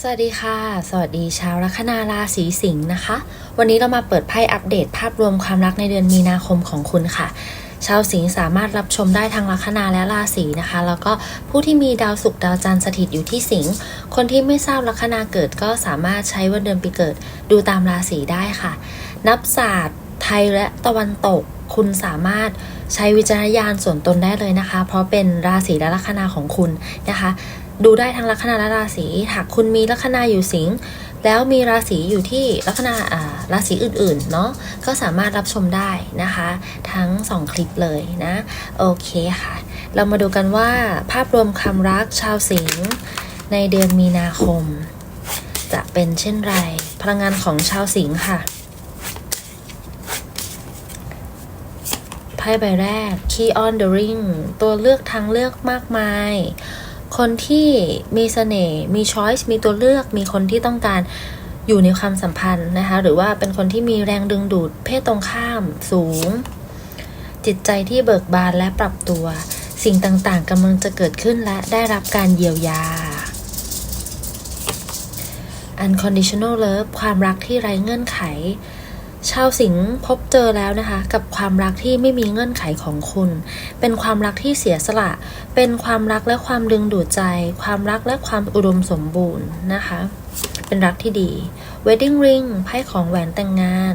สวัสดีค่ะ สวัสดีชาวลัคนาราศีสิงห์นะคะ วันนี้เรามาเปิดไพ่อัปเดตภาพรวมความรักในเดือนมีนาคมของคุณค่ะ ชาวสิงห์สามารถรับชมได้ทางลัคนาและราศีนะคะ แล้วก็ผู้ที่มีดาวศุกร์ดาวจันทร์สถิตอยู่ที่สิงห์ คนที่ไม่ทราบลัคนาเกิดก็สามารถใช้วันเดือนปีเกิดดูตามราศีได้ค่ะ นับศาสตร์ไทยและตะวันตกคุณสามารถใช้วิจารณญาณส่วนตนได้เลยนะคะ เพราะเป็นราศีและลัคนาของคุณนะคะ ดูได้ทั้งลัคนาและราศีหากคุณมีลัคนาอยู่สิงห์แล้วมีราศีอยู่ที่ลัคนาอ่าราศีอื่นๆเนาะก็สามารถรับชมได้นะคะ ทั้ง 2 คลิปเลยนะโอเคค่ะ เรามาดูกันว่าภาพรวมความรักชาวสิงห์ในเดือนมีนาคม จะเป็นเช่นไร พลังงานของชาวสิงห์ค่ะไพ่ใบแรก Key on the ring ตัวเลือกทางเลือกมากมาย คนที่มีเสน่ห์มีช้อยส์มีตัวเลือก มีคนที่ต้องการอยู่ในความสัมพันธ์นะคะ หรือว่าเป็นคนที่มีแรงดึงดูดเพศตรงข้ามสูง จิตใจที่เบิกบานและปรับตัว สิ่งต่างๆกำลังจะเกิดขึ้นและได้รับการเยียวยา unconditional love ความรักที่ไร้เงื่อนไข ชาวสิงห์พบเจอแล้วนะคะ กับความรักที่ไม่มีเงื่อนไขของคุณ เป็นความรักที่เสียสละ เป็นความรักและความดึงดูดใจ ความรักและความอุดมสมบูรณ์นะคะ เป็นรักที่ดี wedding ring ไพ่ของแหวนแต่งงาน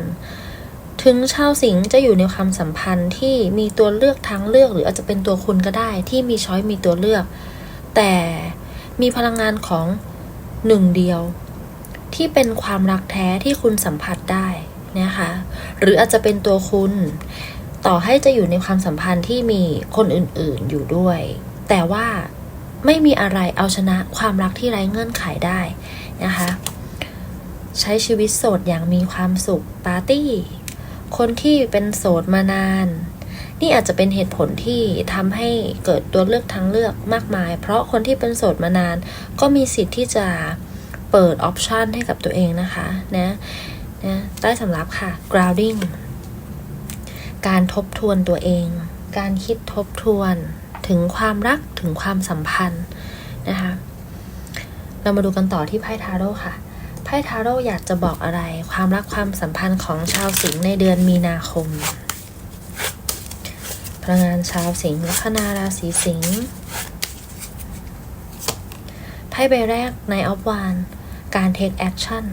ถึงชาวสิงห์จะอยู่ในความสัมพันธ์ที่มีตัวเลือกทางเลือก หรืออาจจะเป็นตัวคุณก็ได้ที่มีช้อยมีตัวเลือก แต่มีพลังงานของหนึ่งเดียว ที่เป็นความรักแท้ที่คุณสัมผัสได้ หรืออาจจะเป็นตัวคุณ ต่อให้จะอยู่ในความสัมพันธ์ที่มีคนอื่นๆอยู่ด้วย แต่ว่าไม่มีอะไรเอาชนะความรักที่ไร้เงื่อนไขได้นะคะ ใช้ชีวิตโสดอย่างมีความสุขปาร์ตี้ คนที่เป็นโสดมานาน นี่อาจจะเป็นเหตุผลที่ทำให้เกิดตัวเลือกทางเลือกมากมาย เพราะคนที่เป็นโสดมานาน ก็มีสิทธิ์ที่จะเปิดออปชันให้กับตัวเองนะคะนะ นะใต้สำรับค่ะ grounding การทบทวนตัวเอง การคิดทบทวนถึงความรักถึงความสัมพันธ์นะคะ เรามาดูกันต่อที่ไพ่ทาโร่ค่ะ ไพ่ทาโร่อยากจะบอกอะไร ความรักความสัมพันธ์ของชาวสิงห์ในเดือนมีนาคม พลังงานชาวสิงห์ลัคนาราศีสิงห์ ไพ่ใบแรกในออฟวาน การ take action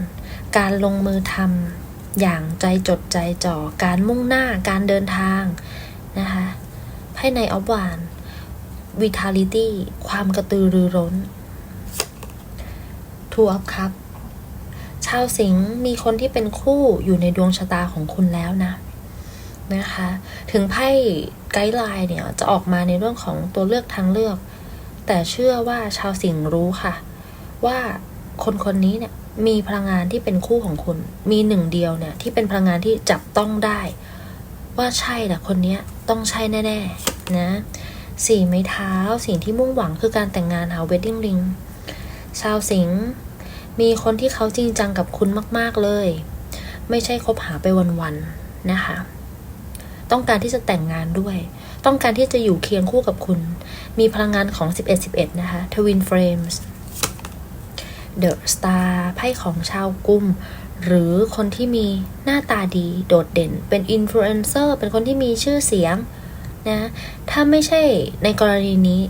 การลงมือทำอย่างใจจดใจจ่อ การมุ่งหน้าการเดินทางนะคะไพ่ในออฟวาน vitality ความกระตือรือร้น two of cup ชาวสิงห์มีคนที่เป็นคู่อยู่ในดวงชะตาของคุณแล้วนะนะคะ ถึงไพ่ไกด์ไลน์เนี่ยจะออกมาในเรื่องของตัวเลือกทางเลือก แต่เชื่อว่าชาวสิงห์รู้ค่ะ ว่าคนคนนี้เนี่ย มีพลังงานที่เป็นคู่ของคุณ มีหนึ่งเดียวเนี่ยที่เป็นพลังงานที่จับต้องได้ ว่าใช่แหละคนนี้ต้องใช่แน่ ๆ นะสี่ไม้เท้า สิ่งที่มุ่งหวังคือการแต่งงานหา wedding ring ชาวสิงห์มีคนที่เขาจริงจังกับคุณมาก ๆเลย ไม่ใช่คบหาไปวันๆนะคะ ต้องการที่จะแต่งงานด้วย ต้องการที่จะอยู่เคียงคู่กับคุณ มีพลังงานของ 11-11 นะคะ Twin Flames The Star ไพ่ของชาวกุม หรือคนที่มีหน้าตาดีโดดเด่น เป็นอินฟลูเอนเซอร์เป็นคนที่มีชื่อเสียงนะถ้าไม่ใช่ในกรณีนี้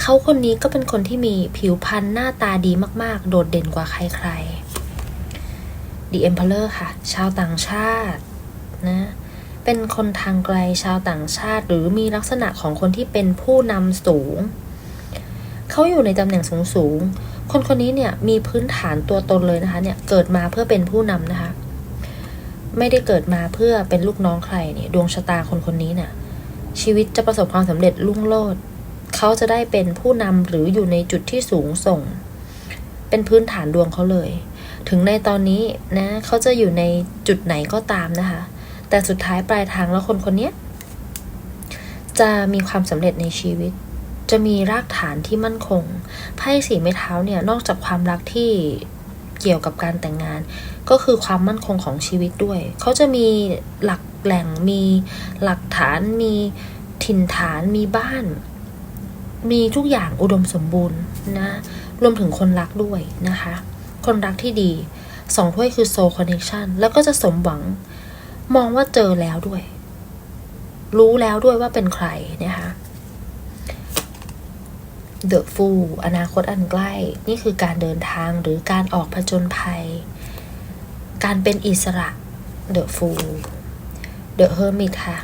เขาคนนี้ก็เป็นคนที่มีผิวพรรณหน้าตาดีมาก ๆ โดดเด่นกว่าใครๆ The Emperor ค่ะ ชาวต่างชาตินะเป็นคนทางไกลชาวต่างชาติ หรือมีลักษณะของคนที่เป็นผู้นำสูง เขาอยู่ในตำแหน่งสูงๆ คนคนนี้เนี่ยมีพื้นฐานตัวตนเลยนะคะเนี่ยเกิดมาเพื่อเป็นผู้นำนะคะ ไม่ได้เกิดมาเพื่อเป็นลูกน้องใครเนี่ยดวงชะตาคนคนนี้เนี่ยชีวิตจะประสบความสำเร็จรุ่งโรจน์เขาจะได้เป็นผู้นำหรืออยู่ในจุดที่สูงส่ง เป็นพื้นฐานดวงเขาเลย ถึงในตอนนี้นะเขาจะอยู่ในจุดไหนก็ตามนะคะ แต่สุดท้ายปลายทางแล้วคนคนนี้จะมีความสำเร็จในชีวิต จะมีรากฐานที่มั่นคง ไพ่สีไม้เท้าเนี่ยนอกจากความรักที่เกี่ยวกับการแต่งงาน ก็คือความมั่นคงของชีวิตด้วย เขาจะมีหลักแหล่งมีหลักฐานมีถิ่นฐานมีบ้าน มีทุกอย่างอุดมสมบูรณ์นะรวมถึงคนรักด้วยนะคะ คนรักที่ดีสองถ้วยคือ soul connection แล้วก็จะสมหวังมองว่าเจอแล้วด้วย รู้แล้วด้วยว่าเป็นใครนะคะ The Fool อนาคตอันใกล้ นี่คือการเดินทางหรือการออกผจญภัย การเป็นอิสระ The Fool The Hermit ค่ะ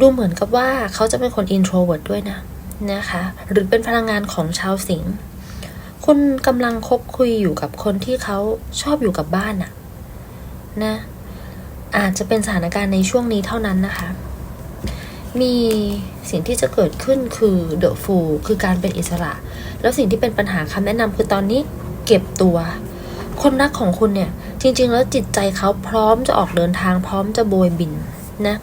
ดูเหมือนกับว่าเขาจะเป็นคน introvert ด้วยนะ นะคะ หรือเป็นพลังงานของชาวสิงห์คุณกำลังคบคุยอยู่กับคนที่เขาชอบอยู่กับบ้านอะนะ อาจจะเป็นสถานการณ์ในช่วงนี้เท่านั้นนะคะ มีสิ่งที่จะเกิดขึ้นคือ The Fool คือการเป็นอิสระ แล้วสิ่งที่เป็นปัญหาคำแนะนำคือตอนนี้เก็บตัว คนรักของคุณเนี่ย จริง ๆ แล้วจิตใจเขาพร้อมจะออกเดินทางพร้อมจะโบยบินนะ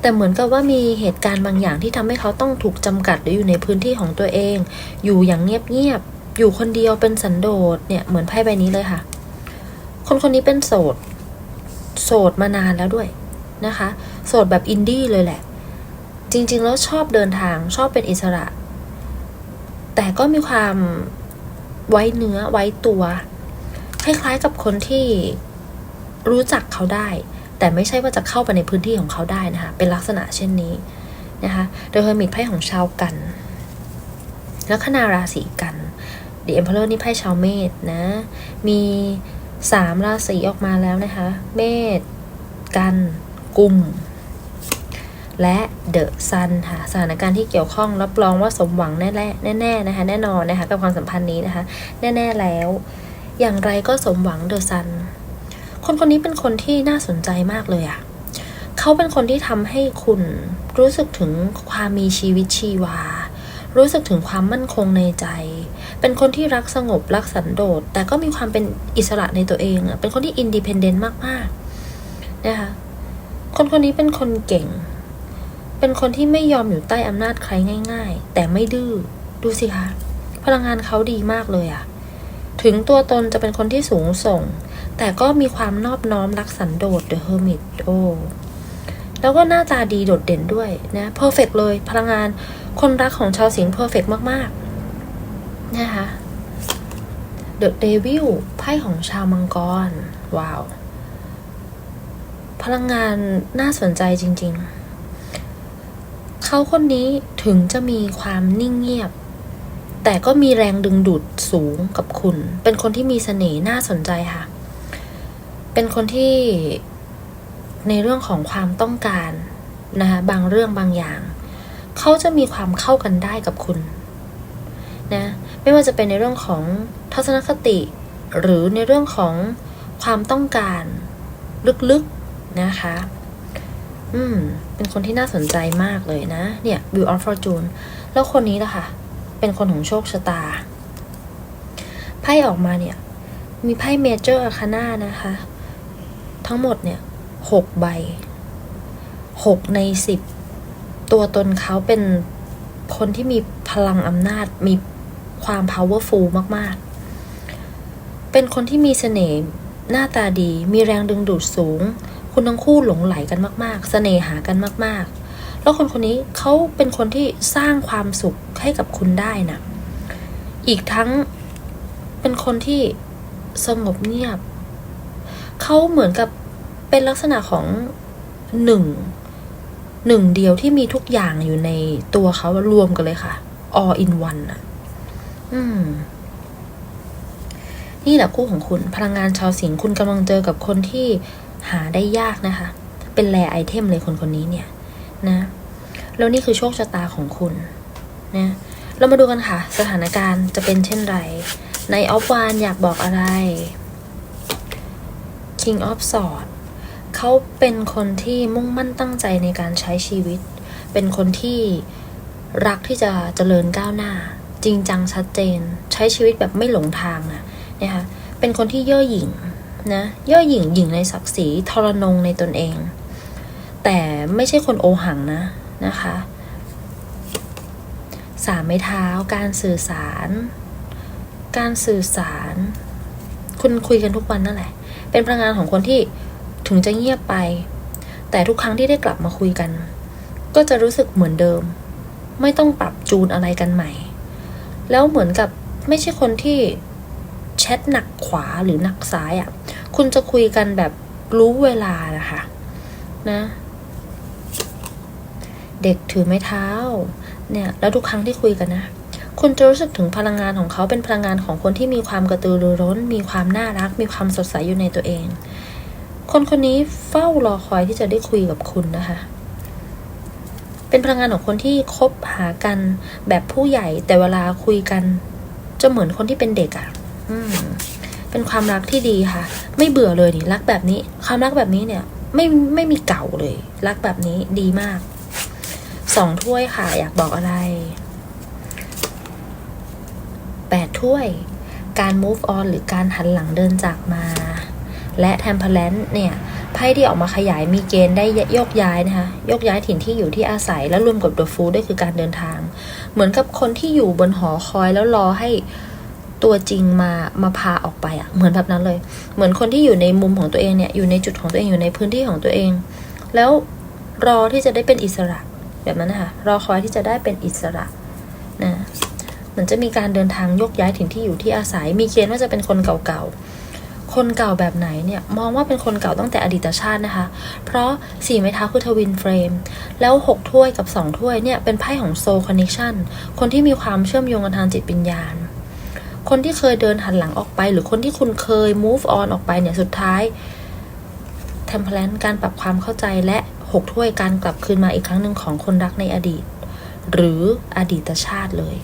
แต่เหมือนกับว่ามีเหตุการณ์บางอย่างที่ทำให้เขาต้องถูกจำกัดหรืออยู่ในพื้นที่ของตัวเอง อยู่อย่างเงียบๆอยู่คนเดียวเป็นสันโดษเนี่ยเหมือนไพ่ใบนี้เลยค่ะ คนคนนี้เป็นโสด โสดมานานแล้วด้วยนะคะ โสดแบบอินดี้เลยแหละ จริง ๆ แล้วชอบเดินทางชอบเป็นอิสระ แต่ก็มีความไว้เนื้อไว้ตัวคล้ายๆกับคนที่รู้จักเขาได้ แต่ไม่ใช่ว่าจะเข้าไปในพื้นที่ของเขาได้นะคะเป็นลักษณะเช่นนี้นะคะโดยเฮอร์มิตไพ่ของชาวกันแล้วคนาราศีกันเดีเอ็มเพลอร์นี่ไพ่ชาวเมษนะ มีสามราศีออกมาแล้วนะคะ เมษกันกุม และเดอะซันค่ะสถานการณ์ที่เกี่ยวข้องรับรองว่าสมหวังแน่ๆแน่ๆนะคะแน่นอนนะคะกับความสัมพันธ์นี้นะคะ แน่ ๆแล้ว อย่างไรก็สมหวังเดอะซันคนคนนี้เป็นคนที่น่าสนใจมากเลยอะ่ะเขาเป็นคนที่ทำให้คุณรู้สึกถึงความมีชีวิตชีวา รู้สึกถึงความมั่นคงในใจ เป็นคนที่รักสงบรักสันโดษแต่ก็มีความเป็นอิสระในตัวเองอะเป็นคนที่อินดิเพนเดนต์มากๆนะคะคนคนนี้เป็นคนเก่ง เป็นคนที่ไม่ยอมอยู่ใต้อำนาจใครง่าย ๆ แต่ไม่ดื้อ ดูสิคะ พลังงานเขาดีมากเลยอะถึงตัวตนจะเป็นคนที่สูงส่ง แต่ก็มีความนอบน้อมรักสันโดษ The Hermit โอ้แล้วก็หน้าตาดีโดดเด่นด้วยนะ perfect เลย พลังงานคนรักของชาวสิงห์ perfect มากๆ นะคะ The Devil ไพ่ของชาวมังกร ว้าว พลังงานน่าสนใจจริง ๆ เขาคนนี้ถึงจะมีความนิ่งเงียบ แต่ก็มีแรงดึงดูดสูงกับคุณ เป็นคนที่มีเสน่ห์น่าสนใจค่ะ เป็นคนที่ในเรื่องของความต้องการนะคะบางเรื่องบางอย่าง เขาจะมีความเข้ากันได้กับคุณนะไม่ว่าจะเป็นในเรื่องของทัศนคติ หรือในเรื่องของความต้องการลึกๆนะคะ อืม เป็นคนที่น่าสนใจมากเลยนะ เนี่ย View of Fortune แล้วคนนี้ล่ะค่ะ เป็นคนของโชคชะตา ไพ่ออกมาเนี่ย มีไพ่เมเจอร์อาคาน่านะคะ ทั้งหมดเนี่ยหกใบหกในสิบตัวตนเขาเป็นคนที่มีพลังอำนาจมีความ powerful มาก ๆ เป็นคนที่มีเสน่ห์หน้าตาดี มีแรงดึงดูดสูง คุณทั้งคู่หลงไหลกันมาก ๆ เสน่หากันมาก ๆ แล้วคนคนนี้เขาเป็นคนที่สร้างความสุขให้กับคุณได้นะอีกทั้งเป็นคนที่สงบเงียบ เขาเหมือนกับเป็นลักษณะของหนึ่งหนึ่งเดียวที่มีทุกอย่างอยู่ในตัวเขารวมกันเลยค่ะ all in one อะ อืม นี่แหละคู่ของคุณ พลังงานชาวสิงห์คุณกำลังเจอกับคนที่ หาได้ยากนะคะ เป็นแรไอเทมเลยคนคนนี้เนี่ยนะ แล้วนี่คือโชคชะตาของคุณนะเรามาดูกันค่ะ สถานการณ์จะเป็นเช่นไร ในออฟวานอยากบอกอะไร King of s w o r d เขาเป็นคนที่มุ่งมั่นตั้งใจในการใช้ชีวิต เป็นคนที่รักที่จะเจริญก้าวหน้า จริงจังชัดเจน ใช้ชีวิตแบบไม่หลงทางนะนะคะเป็นคนที่เย่อหยิ่ง นะย่อหยิ่งหยิ่งในศักดิ์ศรีทรนงในตนเอง แต่ไม่ใช่คนโอหังนะนะคะสามไม้เท้า การสื่อสาร การสื่อสาร คุณคุยกันทุกวันนั่นแหละ เป็นพลังงานของคนที่ถึงจะเงียบไป แต่ทุกครั้งที่ได้กลับมาคุยกัน ก็จะรู้สึกเหมือนเดิม ไม่ต้องปรับจูนอะไรกันใหม่ แล้วเหมือนกับไม่ใช่คนที่แชทหนักขวาหรือหนักซ้ายอะ่ะ คุณจะคุยกันแบบรู้เวลานะคะนะ เด็กถือไม้เท้า เนี่ย แล้วทุกครั้งที่คุยกันนะคุณจะรู้สึกถึงพลังงานของเขาเป็นพลังงานของคนที่มีความกระตือรือร้น มีความน่ารัก มีความสดใสอยู่ในตัวเอง คนคนนี้เฝ้ารอคอยที่จะได้คุยกับคุณนะคะ เป็นพลังงานของคนที่คบหากันแบบผู้ใหญ่แต่เวลาคุยกัน จะเหมือนคนที่เป็นเด็กอะ่ะ อืม เป็นความรักที่ดีค่ะ ไม่เบื่อเลยนี่รักแบบนี้ ความรักแบบนี้เนี่ยไม่ไม่มีเก่าเลย รักแบบนี้ดีมากสองถ้วยค่ะ อยากบอกอะไรแปดถ้วย การ move on หรือการหันหลังเดินจากมา และ temperance เนี่ยไพ่ที่ออกมาขยายมีเกณฑ์ได้โยกย้ายนะคะโยกย้ายถิ่นที่อยู่ที่อาศัยแล้วรวมกับ the fool ด้วยคือการเดินทาง เหมือนกับคนที่อยู่บนหอคอยแล้วรอให้ ตัวจริงมามาพาออกไปอะ่ะเหมือนแบบนั้นเลย เหมือนคนที่อยู่ในมุมของตัวเองเนี่ยอยู่ในจุดของตัวเองอยู่ในพื้นที่ของตัวเอง แล้วรอที่จะได้เป็นอิสระแบบนั้นนะคะรอคอยที่จะได้เป็นอิสระนะเหมือนจะมีการเดินทางยกย้ายถิ่นที่อยู่ที่อาศัย มีเกณฑ์ว่าจะเป็นคนเก่าๆ คนเก่าแบบไหนเนี่ยมองว่าเป็นคนเก่าตั้งแต่อดีตชาตินะคะ เพราะสี่ไม้เท้าคือทวินเฟรม แล้วหกถ้วยกับสองถ้วยเนี่ยเป็นไพ่ของโซลคอนเน c ชันคนที่มีความเชื่อมโยงกันทางจิตวิญญาณ คนที่เคยเดินหันหลังออกไป หรือคนที่คุณเคย move on ออกไปเนี่ยสุดท้าย temperance การปรับความเข้าใจและหกถ้วยการกลับคืนมาอีกครั้งหนึ่งของคนรักในอดีต หรืออดีตชาติเลย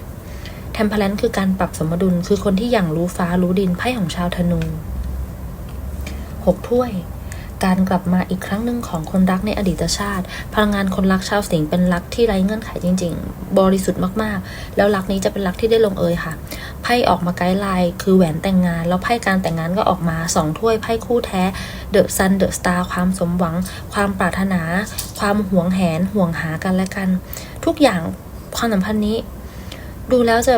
temperance คือการปรับสมดุลคือคนที่อย่างรู้ฟ้ารู้ดินไพ่ของชาวธนูหกถ้วย การกลับมาอีกครั้งหนึ่งของคนรักในอดีตชาติ พลังงานคนรักชาวสิงห์เป็นรักที่ไร้เงื่อนไขจริง ๆ บริสุทธิ์มากๆ แล้วรักนี้จะเป็นรักที่ได้ลงเอยค่ะ ไพ่ออกมาไกด์ไลน์คือแหวนแต่งงาน แล้วไพ่การแต่งงานก็ออกมาสองถ้วยไพ่คู่แท้เดอะซันเดอะสตาร์ความสมหวัง ความปรารถนา ความหวงแหนห่วงหากันและกัน ทุกอย่างความสัมพันธ์นี้ ดูแล้วจะ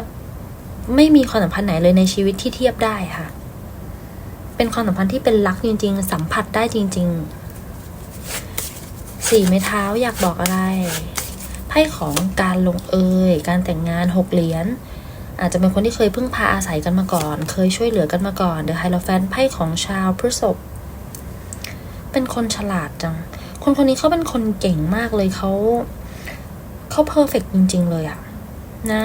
ไม่มีความสัมพันธ์ไหนเลยในชีวิตที่เทียบได้ค่ะ เป็นความสัมพันธ์ที่เป็นรักจริง ๆ สัมผัสได้จริง ๆ สี่ไม้เท้าอยากบอกอะไรไพ่ของการลงเอยการแต่งงานหกเหรียญอาจจะเป็นคนที่เคยพึ่งพาอาศัยกันมาก่อน เคยช่วยเหลือกันมาก่อนเดอะไฮโลแฟนไพ่ของชาวพฤษภเป็นคนฉลาดจัง คนคนนี้เขาเป็นคนเก่งมากเลยเขาเขาเพอร์เฟกจริง ๆ เลยอะนะ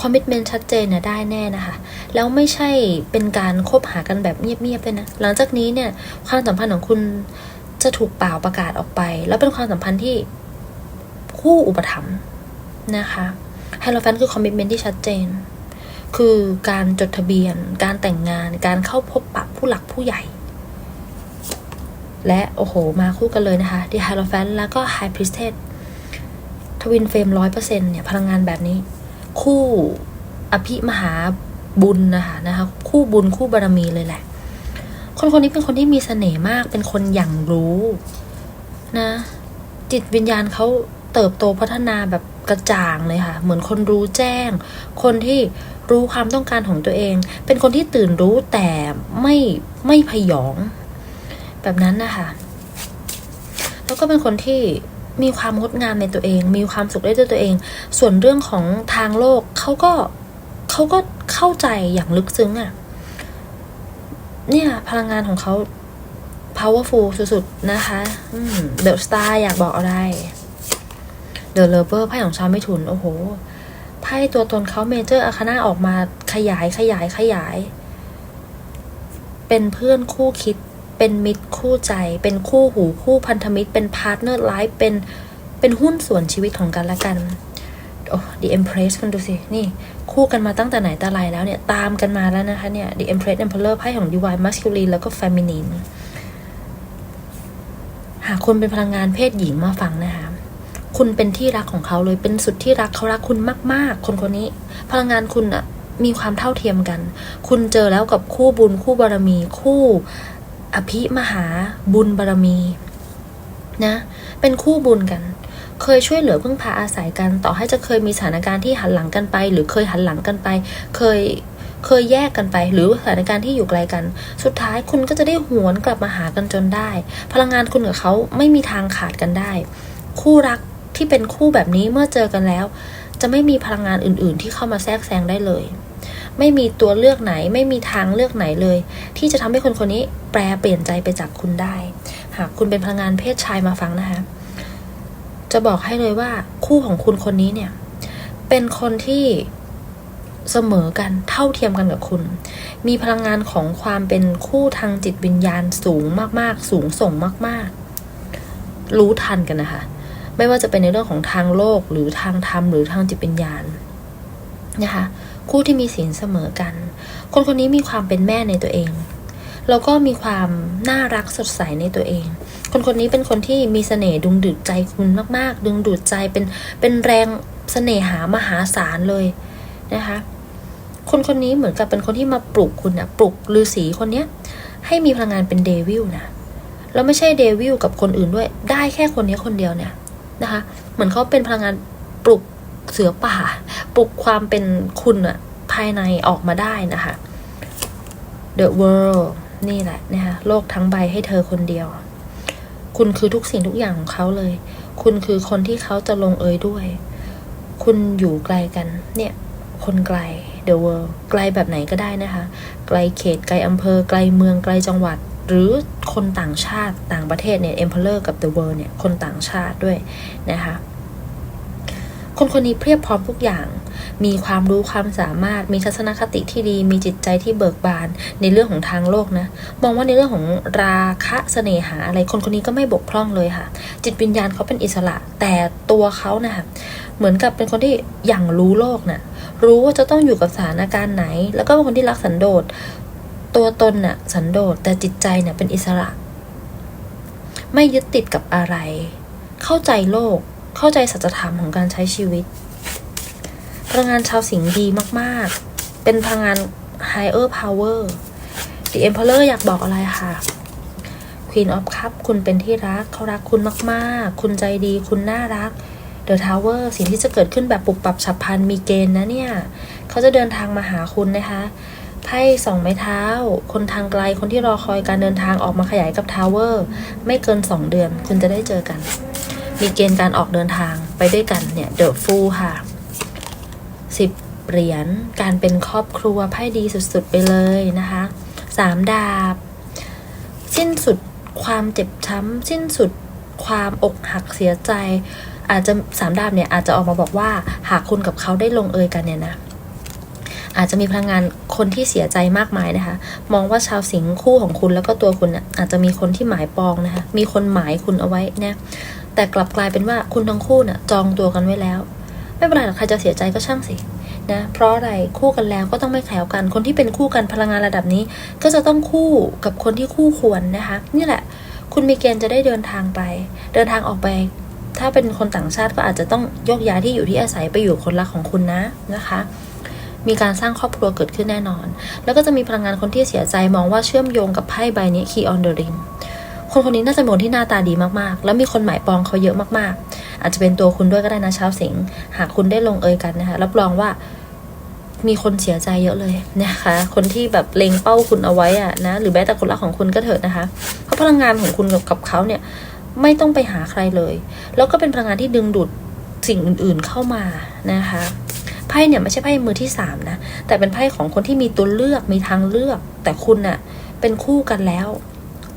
คอมมิชเมนต์ชัดเจนเนี่ยได้แน่นะคะ แล้วไม่ใช่เป็นการคบหากันแบบเงียบๆเลยนะ หลังจากนี้เนี่ยความสัมพันธ์ของคุณจะถูกเปล่าประกาศออกไป แล้วเป็นความสัมพันธ์ที่คู่อุปถัมภ์นะคะไฮโลแฟนคือคอมมิชเมนต์ที่ชัดเจน คือการจดทะเบียน การแต่งงาน การเข้าพบปะผู้หลักผู้ใหญ่ และโอ้โห มาคู่กันเลยนะคะดีไฮโลแฟนแล้วก็ไฮพริสเทสทวินเฟรมร้อยเปอร์เซ็นเนี่ย พลังงานแบบนี้ คู่อภิมหาบุญนะคะนะคะคู่บุญคู่บารมีเลยแหละ คนคนนี้เป็นคนที่มีเสน่ห์มากเป็นคนอย่างรู้นะ จิตวิญญาณเขาเติบโตพัฒนาแบบกระจ่างเลยค่ะ เหมือนคนรู้แจ้ง คนที่รู้ความต้องการของตัวเอง เป็นคนที่ตื่นรู้แต่ไม่ไม่พยอง แบบนั้นนะคะ แล้วก็เป็นคนที่ มีความงดงามในตัวเอง มีความสุขได้ด้วยตัวเอง ส่วนเรื่องของทางโลกเขาก็เขาก็เข้าใจอย่างลึกซึ้งอะ่ะ เนี่ย พลังงานของเขา powerful สุดๆ นะคะเดอะสตาร์อยากบอกอะไรเดอะเลเวอร์ไพ่ของชาวไม่ถุน โอ้โหไพ่ตัวตนเขาเมเจอร์อาคาน่าออกมาขยายขยายขยาย เป็นเพื่อนคู่คิด เป็นมิตรคู่ใจ เป็นคู่หูคู่พันธมิตร เป็นพาร์ทเนอร์ไลฟ์เป็นเป็นหุ้นส่วนชีวิตของกันและกันโอ้ The Empress คุณดูสิ นี่ คู่กันมาตั้งแต่ไหนแต่ไรแล้วเนี่ย ตามกันมาแล้วนะคะเนี่ย The Empress Emperor ไพ่ของ Divine Masculine แล้วก็ Feminine หากคุณเป็นพลังงานเพศหญิงมาฟังนะคะ คุณเป็นที่รักของเขาเลย เป็นสุดที่รักเขารักคุณมาก ๆ คนคนนี้ พลังงานคุณอะมีความเท่าเทียมกัน คุณเจอแล้วกับคู่บุญคู่บารมีคู่ อภิมหาบุญบารมีนะเป็นคู่บุญกัน เคยช่วยเหลือพึ่งพาอาศัยกัน ต่อให้จะเคยมีสถานการณ์ที่หันหลังกันไป หรือเคยหันหลังกันไป เคยเคยแยกกันไป หรือสถานการณ์ที่อยู่ไกลกัน สุดท้ายคุณก็จะได้หวนกลับมาหากันจนได้ พลังงานคุณกับเขาไม่มีทางขาดกันได้ คู่รักที่เป็นคู่แบบนี้เมื่อเจอกันแล้ว จะไม่มีพลังงานอื่น ๆ ที่เข้ามาแทรกแซงได้เลย ไม่มีตัวเลือกไหน ไม่มีทางเลือกไหนเลย ที่จะทำให้คนคนนี้แปลเปลี่ยนใจไปจากคุณได้ หากคุณเป็นพลังงานเพศชายมาฟังนะคะ จะบอกให้เลยว่าคู่ของคุณคนนี้เนี่ย เป็นคนที่เสมอกันเท่าเทียมกันกับคุณ มีพลังงานของความเป็นคู่ทางจิตวิญญาณสูงมากๆ สูงส่งมาก ๆ รู้ทันกันนะคะ ไม่ว่าจะเป็นในเรื่องของทางโลกหรือทางธรรมหรือทางจิตวิญญาณนะคะ คู่ที่มีศีลเสมอกัน คนคนนี้มีความเป็นแม่ในตัวเอง แล้วก็มีความน่ารักสดใสในตัวเอง คนคนนี้เป็นคนที่มีเสน่ห์ดึงดูดใจคุณมาก ๆ ดึงดูดใจเป็นเป็นแรงเสน่หามหาศาลเลยนะคะ คนคนนี้เหมือนกับเป็นคนที่มาปลุกคุณนะปลุกฤาษีคนเนี้ยให้มีพลังงานเป็นเดวิลนะแล้วไม่ใช่เดวิลกับคนอื่นด้วย ได้แค่คนนี้คนเดียวเนี่ยนะคะ เหมือนเขาเป็นพลังงานปลุก เสือป่า ปลุกความเป็นคุณอะภายในออกมาได้นะคะ The world นี่แหละนะคะโลกทั้งใบให้เธอคนเดียว คุณคือทุกสิ่งทุกอย่างของเขาเลย คุณคือคนที่เขาจะลงเอยด้วย คุณอยู่ไกลกัน เนี่ย คนไกล the world ไกลแบบไหนก็ได้นะคะ ไกลเขต ไกลอำเภอ ไกลเมือง ไกลจังหวัด หรือคนต่างชาติ ต่างประเทศเนี่ย emperor กับ the world เนี่ย คนต่างชาติด้วยนะคะ คนคนนี้เพียบพร้อมทุกอย่าง มีความรู้ความสามารถ มีทัศนคติที่ดี มีจิตใจที่เบิกบานในเรื่องของทางโลกนะ มองว่าในเรื่องของราคะเสน่หาอะไร คนคนนี้ก็ไม่บกพร่องเลยค่ะ จิตวิญญาณเขาเป็นอิสระ แต่ตัวเขานะคะเหมือนกับเป็นคนที่อย่างรู้โลกน่ะ รู้ว่าจะต้องอยู่กับสถานการณ์ไหน แล้วก็เป็นคนที่รักสันโดษ ตัวตนน่ะสันโดษ แต่จิตใจเนี่ยเป็นอิสระ ไม่ยึดติดกับอะไร เข้าใจโลก เข้าใจสัจธรรมของการใช้ชีวิต พลังงานชาวสิงห์ดีมาก ๆ เป็นพลังงาน higher power The Emperor อยากบอกอะไรค่ะ Queen of Cup คุณเป็นที่รักเขารักคุณมาก ๆ คุณใจดี คุณน่ารัก The Tower สิ่งที่จะเกิดขึ้นแบบปุบปับฉับพลันมีเกณฑ์นะเนี่ย เขาจะเดินทางมาหาคุณนะคะไพ่สองไม้เท้า คนทางไกล คนที่รอคอยการเดินทางออกมาขยายกับทาวเวอร์ ไม่เกินสองเดือน คุณจะได้เจอกัน มีเกณฑ์การออกเดินทางไปด้วยกันเนี่ยเดอะฟูค่ะสิบเหรียญการเป็นครอบครัวไพ่ดีสุดๆไปเลยนะคะสามดาบ สิ้นสุดความเจ็บช้ำสิ้นสุดความอกหักเสียใจ อาจจะสามดาบเนี่ยอาจจะออกมาบอกว่าหากคุณกับเขาได้ลงเอยกันเนี่ยนะอาจจะมีพลังงานคนที่เสียใจมากมายนะคะ มองว่าชาวสิงคู่ของคุณแล้วก็ตัวคุณน่ะอาจจะมีคนที่หมายปองนะคะ มีคนหมายคุณเอาไว้เนี่ย แต่กลับกลายเป็นว่าคุณทั้งคู่น่ะจองตัวกันไว้แล้ว ไม่เป็นไรหรอกใครจะเสียใจก็ช่างสินะเพราะอะไรคู่กันแล้วก็ต้องไม่แขวกันคนที่เป็นคู่กันพลังงานระดับนี้ ก็จะต้องคู่กับคนที่คู่ควรนะคะ นี่แหละ คุณมีเกณฑ์จะได้เดินทางไป เดินทางออกไป ถ้าเป็นคนต่างชาติก็อาจจะต้องยกย้ายที่อยู่ที่อาศัยไปอยู่คนรักของคุณนะนะคะมีการสร้างครอบครัวเกิดขึ้นแน่นอน แล้วก็จะมีพลังงานคนที่เสียใจมองว่าเชื่อมโยงกับไพ่ใบนี้ Key on the ring คนคนนี้น่าจะเป็นคนที่หน้าตาดีมากๆ แล้วมีคนหมายปองเขาเยอะมากๆ อาจจะเป็นตัวคุณด้วยก็ได้นะชาวสิงห์หากคุณได้ลงเอยกันนะคะรับรองว่ามีคนเสียใจเยอะเลยนะคะ คนที่แบบเล็งเป้าคุณเอาไว้อะนะ หรือแม้แต่คนรักของคุณก็เถิดนะคะ เพราะพลังงานของคุณกับกับเขาเนี่ยไม่ต้องไปหาใครเลย แล้วก็เป็นพลังงานที่ดึงดูดสิ่งอื่นๆเข้ามานะคะไพ่เนี่ยไม่ใช่ไพ่มือที่สามนะ แต่เป็นไพ่ของคนที่มีตัวเลือกมีทางเลือก แต่คุณน่ะเป็นคู่กันแล้ว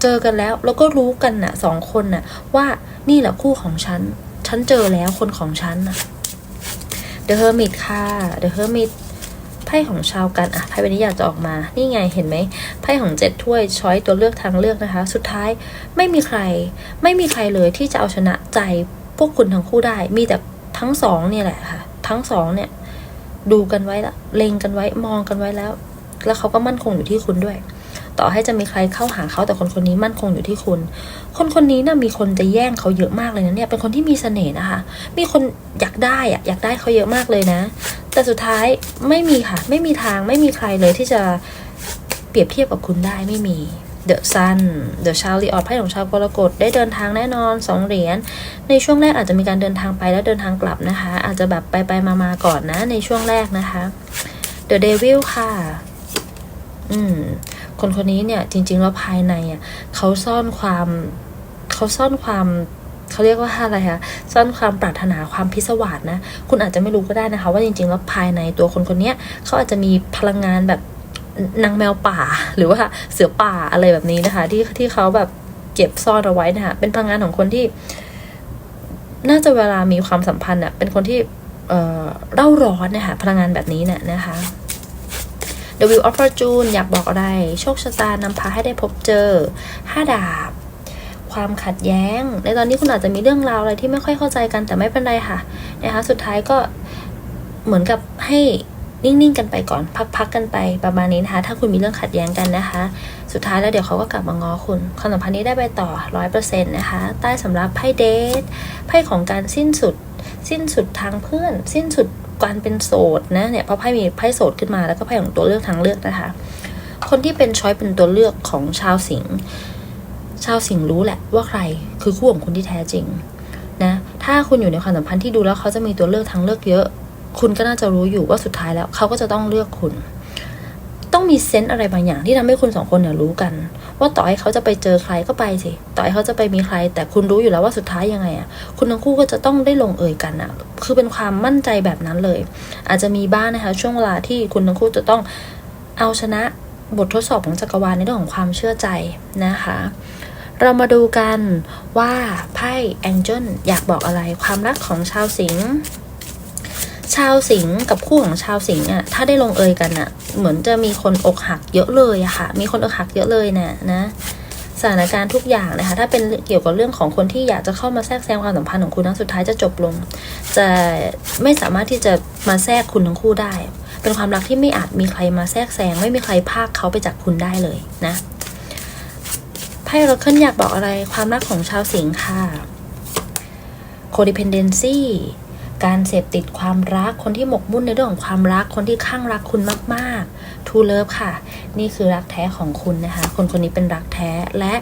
เจอกันแล้ว แล้วก็รู้กันน่ะสองคนน่ะ ว่านี่แหละคู่ของฉัน ฉันเจอแล้วคนของฉันน่ะ The Hermit ค่ะ The Hermit ไพ่ของชาวกันอะไพ่ใบนี้อยากจะออกมา นี่ไงเห็นไหมไพ่ของเจ็ดถ้วยช้อยตัวเลือกทางเลือกนะคะ สุดท้ายไม่มีใคร ไม่มีใครเลยที่จะเอาชนะใจพวกคุณทั้งคู่ได้ มีแต่ทั้งสองเนี่ยแหละค่ะ ทั้งสองเนี่ย ดูกันไว้ละเล็งกันไว้มองกันไว้แล้ว แล้วเขาก็มั่นคงอยู่ที่คุณด้วย ต่อให้จะมีใครเข้าหาเขาแต่คนคนนี้มั่นคงอยู่ที่คุณ คนคนนี้นะ่ะมีคนจะแย่งเขาเยอะมากเลยนะเนี่ยเป็นคนที่มีเสน่ห์นะคะ มีคนอยากได้อะอยากได้เขาเยอะมากเลยนะ แต่สุดท้ายไม่มีค่ะ ไม่มีทางไม่มีใครเลยที่จะเปรียบเทียบกับคุณได้ไม่มี The Sun The c h a r l i e ออดไพ่ของชาวกรกฎได้เดินทางแน่นอนสองเหรียญ ในช่วงแรกอาจจะมีการเดินทางไปแล้วเดินทางกลับนะคะ อาจจะแบบไปไปมามาก่อนนะในช่วงแรกนะคะ The Devil ค่ะ อืม คนคนนี้เนี่ยจริง ๆ แล้วภายในอะเขาซ่อนความเขาซ่อนความเขาเรียกว่าอะไรคะซ่อนความปรารถนาความพิศวาสนะ คุณอาจจะไม่รู้ก็ได้นะคะ ว่าจริง ๆ แล้วภายในตัวคนคนนี้เขาอาจจะมีพลังงานแบบนางแมวป่า หรือว่าเสือป่าอะไรแบบนี้นะคะ ที่ที่เขาแบบเก็บซ่อนเอาไว้นะคะเป็นพลังงานของคนที่ น่าจะเวลามีความสัมพันธ์อะเป็นคนที่เอ่อเร่าร้อนนะคะพลังงานแบบนี้เนี่ยนะคะ The Wheel of Fortune อยากบอกอะไร โชคชะตานำพาให้ได้พบเจอห้าดาบ ความขัดแย้ง ในตอนนี้คุณอาจจะมีเรื่องราวอะไรที่ไม่ค่อยเข้าใจกันแต่ไม่เป็นไรค่ะนะคะสุดท้ายก็เหมือนกับให้นิ่ง ๆ กันไปก่อนพัก ๆ กันไปประมาณนี้นะคะ ถ้าคุณมีเรื่องขัดแย้งกันนะคะ สุดท้ายแล้วเดี๋ยวเขาก็กลับมาง้อคุณ ความสัมพันธ์นี้ได้ไปต่อร้อยเปอร์เซ็นต์นะคะ ใต้สำรับไพ่เดทไพ่ของการสิ้นสุด สิ้นสุดทางเพื่อน สิ้นสุดการเป็นโสดนะเนี่ยเพราะไพ่มีไพ่โสดขึ้นมาแล้วก็ไพ่ของตัวเลือกทางเลือกนะคะ คนที่เป็นช้อยเป็นตัวเลือกของชาวสิงห์ชาวสิงห์รู้แหละว่าใครคือคู่ของคุณที่แท้จริงนะถ้าคุณอยู่ในความสัมพันธ์ที่ดูแล้วเขาจะมีตัวเลือกทางเลือกเยอะ คุณก็น่าจะรู้อยู่ว่าสุดท้ายแล้ว เขาก็จะต้องเลือกคุณ ต้องมีเซนส์อะไรบางอย่างที่ทำให้คุณสองคนเนี่ยรู้กัน ว่าต่อให้เขาจะไปเจอใครก็ไปสิ ต่อให้เขาจะไปมีใคร แต่คุณรู้อยู่แล้วว่าสุดท้ายยังไงอะคุณทั้งคู่ก็จะต้องได้ลงเอยกันอะ คือเป็นความมั่นใจแบบนั้นเลย อาจจะมีบ้างนะคะ ช่วงเวลาที่คุณทั้งคู่จะต้องเอาชนะบททดสอบของจักรวาลในเรื่องของความเชื่อใจนะคะ เรามาดูกันว่าไพ่แองเจิลอยากบอกอะไรความรักของชาวสิงห์ ชาวสิงกับคู่ของชาวสิงห์อะถ้าได้ลงเอยกันอะ เหมือนจะมีคนอกหักเยอะเลยอะค่ะ มีคนอกหักเยอะเลยเนี่ยนะสถานการณ์ทุกอย่างนะคะถ้าเป็นเกี่ยวกับเรื่องของคนที่อยากจะเข้ามาแทรกแซงความสัมพันธ์ของคุณนั้นสุดท้ายจะจบลง จะไม่สามารถที่จะมาแทรกคุณทั้งคู่ได้ เป็นความรักที่ไม่อาจมีใครมาแทรกแซงไม่มีใครพากเขาไปจากคุณได้เลยนะไพ่เราขึ้นอยากบอกอะไรความรักของชาวสิงค่ะ codependency การเสพติดความรักคนที่หมกมุ่นในเรื่องของความรักคนที่ข้างรักคุณมากๆทูเลิฟค่ะ นี่คือรักแท้ของคุณนะคะ คนคนนี้เป็นรักแท้และ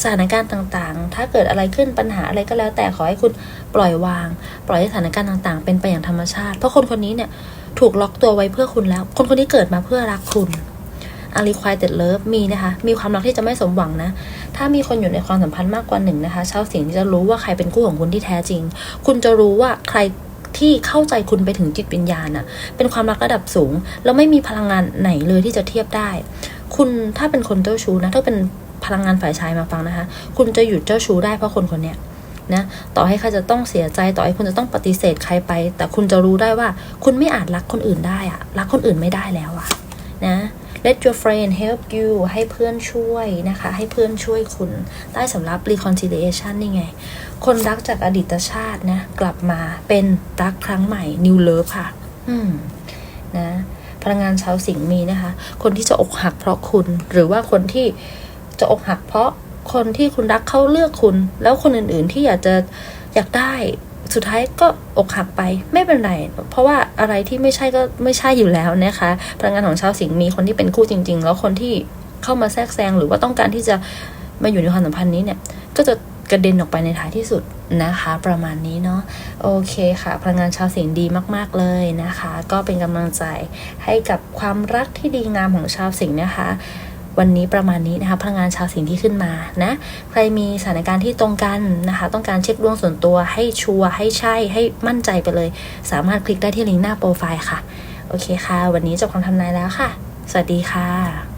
สถานการณ์ต่างๆ ถ้าเกิดอะไรขึ้นปัญหาอะไรก็แล้วแต่ขอให้คุณปล่อยวาง ปล่อยให้สถานการณ์ต่างๆ เป็นไปอย่างธรรมชาติ เพราะคนคนนี้เนี่ยถูกล็อกตัวไว้เพื่อคุณแล้ว คนคนนี้เกิดมาเพื่อรักคุณอารีควายเต็ดเลิฟมีนะคะ มีความรักที่จะไม่สมหวังนะ ถ้ามีคนอยู่ในความสัมพันธ์มากกว่าหนึ่งนะคะ ชาวสิงห์จะรู้ว่าใครเป็นคู่ของคุณที่แท้จริง คุณจะรู้ว่าใคร ที่เข้าใจคุณไปถึงจิตวิญญาณอะเป็นความรักระดับสูง แล้วไม่มีพลังงานไหนเลยที่จะเทียบได้ คุณถ้าเป็นคนเจ้าชู้นะถ้าเป็นพลังงานฝ่ายชายมาฟังนะคะ คุณจะหยุดเจ้าชู้ได้เพราะคนคนเนี้ยนะต่อให้ใครจะต้องเสียใจต่อให้คุณจะต้องปฏิเสธใครไป แต่คุณจะรู้ได้ว่า คุณไม่อาจรักคนอื่นได้อะรักคนอื่นไม่ได้แล้วอะนะ let your friend help you ให้เพื่อนช่วยนะคะ ให้เพื่อนช่วยคุณใต้สำรับ reconciliation นี่ไง คนรักจากอดีตชาตินะ กลับมาเป็นรักครั้งใหม่ new love ค่ะ อืม นะ พลังงานชาวสิงห์มีนะคะ คนที่จะอกหักเพราะคุณ หรือว่าคนที่จะอกหักเพราะคนที่คุณรักเขาเลือกคุณ แล้วคนอื่นๆที่อยากจะอยากได้ สุดท้ายก็อกหักไปไม่เป็นไร เพราะว่าอะไรที่ไม่ใช่ก็ไม่ใช่อยู่แล้วนะคะพลังงานของชาวสิงห์มีคนที่เป็นคู่จริง ๆ แล้วคนที่เข้ามาแทรกแซงหรือว่าต้องการที่จะมาอยู่ในความสัมพันธ์นี้เนี่ย ก็จะกระเด็นออกไปในท้ายที่สุดนะคะ ประมาณนี้เนาะโอเคค่ะ พลังงานชาวสิงห์ดีมาก ๆ เลยนะคะ ก็เป็นกำลังใจให้กับความรักที่ดีงามของชาวสิงห์นะคะ วันนี้ประมาณนี้นะคะพลังงานชาวสิงห์ที่ขึ้นมานะใครมีสถานการณ์ที่ตรงกันนะคะ ต้องการเช็คดวงส่วนตัวให้ชัวร์ให้ใช่ให้มั่นใจไปเลย สามารถคลิกได้ที่ลิงก์หน้าโปรไฟล์ค่ะ โอเคค่ะ วันนี้จบคำทำนายแล้วค่ะ สวัสดีค่ะ